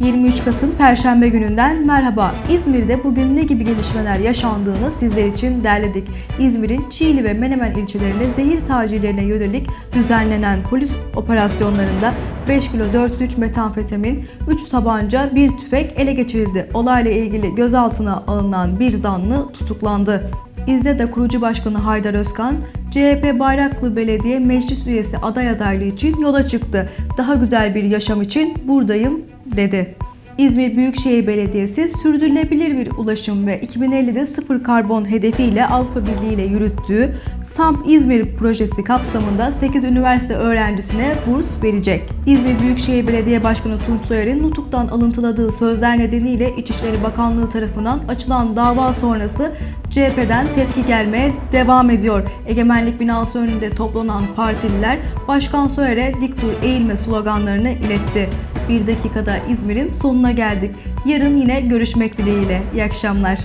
23 Kasım Perşembe gününden merhaba. İzmir'de bugün ne gibi gelişmeler yaşandığını sizler için derledik. İzmir'in Çiğli ve Menemen ilçelerinde zehir tacirlerine yönelik düzenlenen polis operasyonlarında 5 kilo 403 metamfetamin, 3 tabanca, 1 tüfek ele geçirildi. Olayla ilgili gözaltına alınan bir zanlı tutuklandı. İzze'de kurucu başkanı Haydar Özkan, CHP Bayraklı Belediye Meclis Üyesi aday adaylığı için yola çıktı. Daha güzel bir yaşam için buradayım dedi. İzmir Büyükşehir Belediyesi sürdürülebilir bir ulaşım ve 2050'de sıfır karbon hedefiyle Avrupa Birliği ile yürüttüğü SAMP İzmir projesi kapsamında 8 üniversite öğrencisine burs verecek. İzmir Büyükşehir Belediye Başkanı Tunç Soyer'in Nutuk'tan alıntıladığı sözler nedeniyle İçişleri Bakanlığı tarafından açılan dava sonrası CHP'den tepki gelmeye devam ediyor. Egemenlik binası önünde toplanan partililer Başkan Soyer'e dik dur eğilme sloganlarını iletti. Bir dakikada İzmir'in sonuna geldik. Yarın yine görüşmek dileğiyle. İyi akşamlar.